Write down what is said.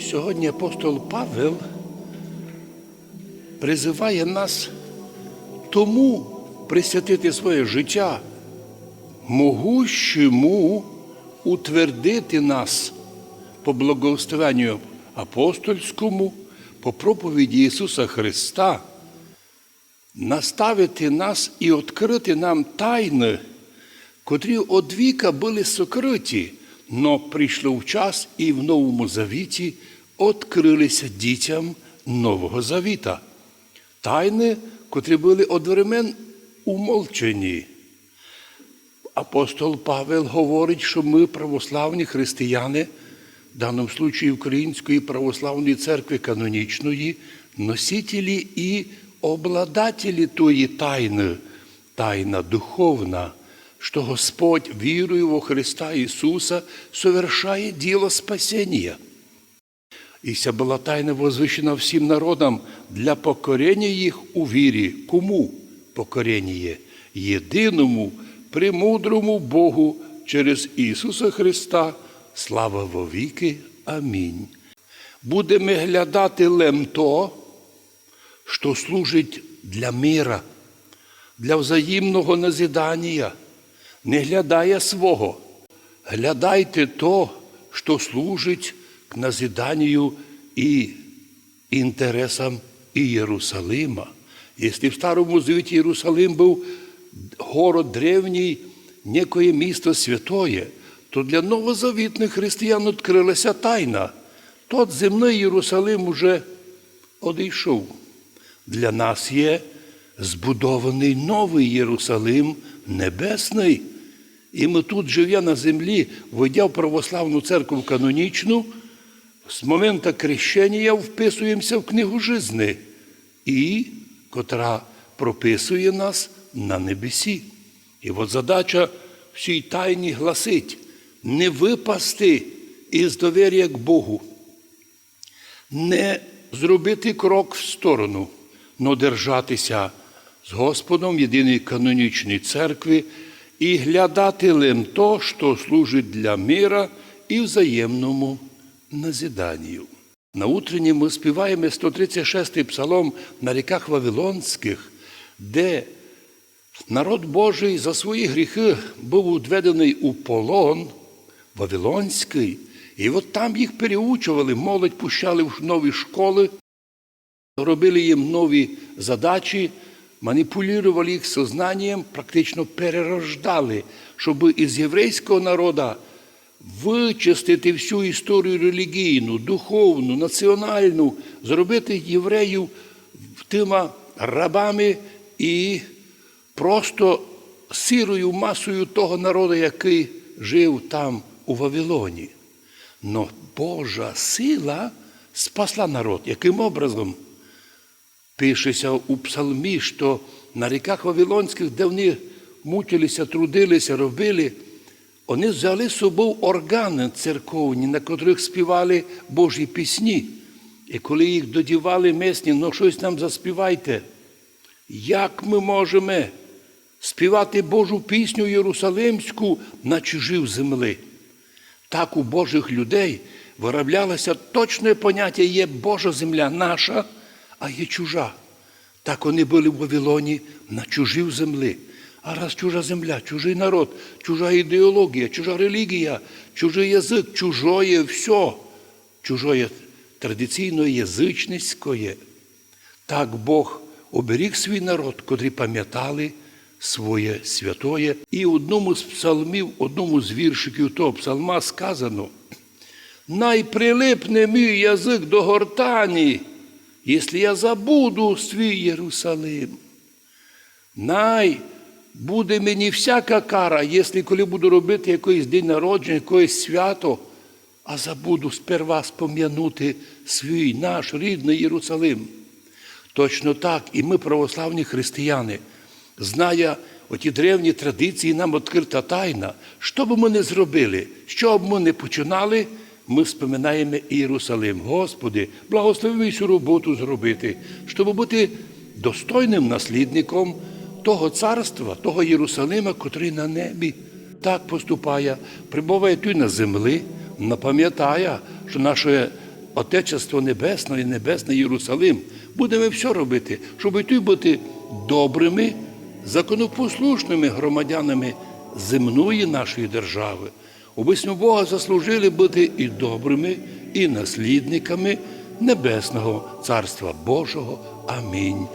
Сьогодні апостол Павел призиває нас тому присвятити своє життя, могущому утвердити нас по благословенню апостольському, по проповіді Ісуса Христа, наставити нас і відкрити нам тайни, котрі од віка були сокриті, но прийшло в час і в Новому Завіті відкрилися дітям Нового Завіта. Тайни, котрі були одвремен умолчені. Апостол Павел говорить, що ми, православні християни, в даному случаї Української православної церкви канонічної, носителі і обладателі тої тайни, тайна духовна, що Господь, вірою во Христа Ісуса, совершає діло спасіння. І ця була тайна возвищена всім народам для покорення їх у вірі. Кому покорення? Єдиному, премудрому Богу через Ісуса Христа. Слава вовіки. Амінь. Будемо глядати лем що служить для мира, для взаємного назидання. Не глядає свого, глядайте то, що служить к назиданию и интересам Иерусалима. Если в Старому Завіті Єрусалим був город древній, некое місто святое, то для новозавітних християн відкрилася тайна. Тот земний Єрусалим уже одійшов. Для нас є збудований новий Єрусалим небесний. І ми тут, живя на землі, войдя в православну церкву канонічну, з моменту крещення вписуємося в книгу жизни, і котра прописує нас на небесі. І от задача всій тайні гласить не випасти із довір'я к Богу, не зробити крок в сторону, но держатися з Господом в єдиній канонічній церкві і глядателем то, що служить для мира і взаємному назиданию. На утренні ми співаємо 136-й псалом на ріках Вавилонських, де народ Божий за свої гріхи був відведений у полон Вавилонський, і от там їх переучували, молодь пущали в нові школи, робили їм нові задачі, маніпулювали їх сознанням, практично перерождали, щоб із єврейського народу вичистити всю історію релігійну, духовну, національну, зробити євреїв тима рабами і просто сирою масою того народу, який жив там у Вавилоні. Но Божа сила спасла народ. Яким образом? Пишеться у псалмі, що на ріках Вавилонських, де вони мучилися, трудилися, робили, вони взяли з собою органи церковні, на котрих співали Божі пісні. І коли їх додівали місні, ну щось нам заспівайте. Як ми можемо співати Божу пісню Єрусалимську на чужій землі? Так у Божих людей вироблялося точне поняття є Божа земля наша, а є чужа. Так вони були в Вавилоні на чужій землі. А раз чужа земля, чужий народ, чужа ідеологія, чужа релігія, чужий язик, чужое все, чужое традиційно язичницькое. Так Бог оберіг свій народ, котрі пам'ятали своє святоє. І в одному з псалмів, одному з віршиків того псалма сказано: Найприлипне мій язик до гортані, якщо я забуду свій Єрусалим. Най буде мені всяка кара, якщо коли буду робити якийсь день народження, якесь свято, а забуду сперва спом'янути свій наш рідний Єрусалим. Точно так, і ми, православні християни, зная оті древні традиції, нам відкрита тайна, що б ми не зробили, що б ми не починали, ми споминаємо Єрусалим. Господи, благослови цю роботу зробити, щоб бути достойним наслідником того царства, того Єрусалима, котрий на небі так поступає, прибуває тут на землі, напам'ятає, що наше Отечество Небесне і Небесний Єрусалим. Будемо все робити, щоб і тут бути добрими, законопослушними громадянами земної нашої держави. Обисьмо Бога заслужили бути і добрими, і наслідниками Небесного Царства Божого. Амінь.